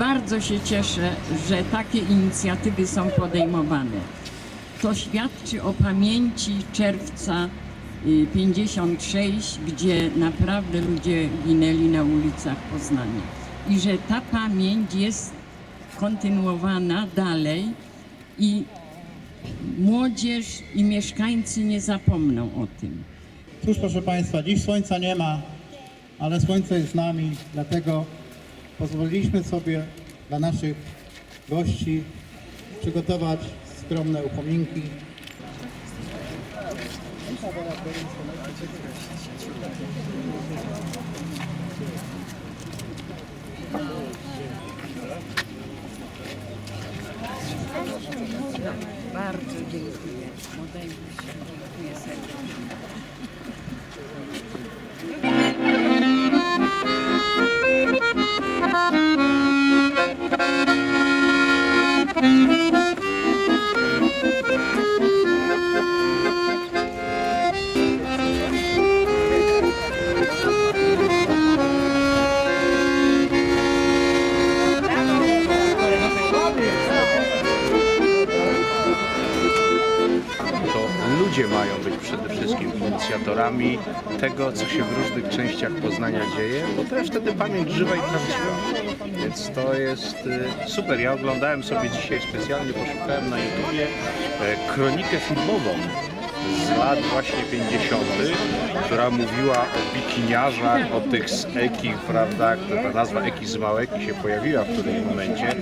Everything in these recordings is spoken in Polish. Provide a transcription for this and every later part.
bardzo się cieszę, że takie inicjatywy są podejmowane. To świadczy o pamięci czerwca y, 56, gdzie naprawdę ludzie ginęli na ulicach Poznania. I że ta pamięć jest kontynuowana dalej i młodzież i mieszkańcy nie zapomną o tym. Cóż, proszę Państwa, dziś słońca nie ma, ale słońce jest z nami, dlatego pozwoliliśmy sobie dla naszych gości przygotować skromne upominki. Bardzo dziękuję. Dziękuję serdecznie. Ludzie mają być przede wszystkim inicjatorami tego, co się w różnych częściach Poznania dzieje, bo to jest wtedy pamięć żywa i prawdziwa. Więc to jest y, super. Ja oglądałem sobie dzisiaj specjalnie, poszukałem na YouTubie e, kronikę filmową z lat właśnie 50., która mówiła o bikiniarzach, o tych z Eki, prawda, ta nazwa Eki z Małeki się pojawiła w którymś momencie,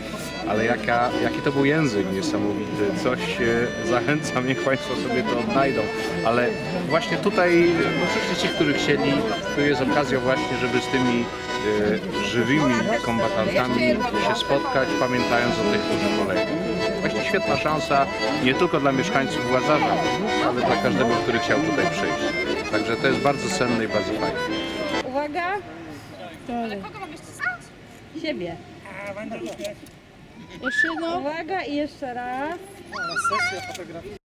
ale jaka, jaki to był język niesamowity, coś zachęcam, niech Państwo sobie to odnajdą, ale właśnie tutaj, no oczywiście ci, którzy chcieli, tu jest okazja właśnie, żeby z tymi żywymi kombatantami się spotkać, pamiętając o tych, którzy polegli. Właśnie świetna szansa nie tylko dla mieszkańców Łazarza, ale dla każdego, który chciał tutaj przyjść. Także to jest bardzo cenne i bardzo fajne. Uwaga! Siebie. Jeszcze no. Uwaga i jeszcze raz. Sesja fotograficzna.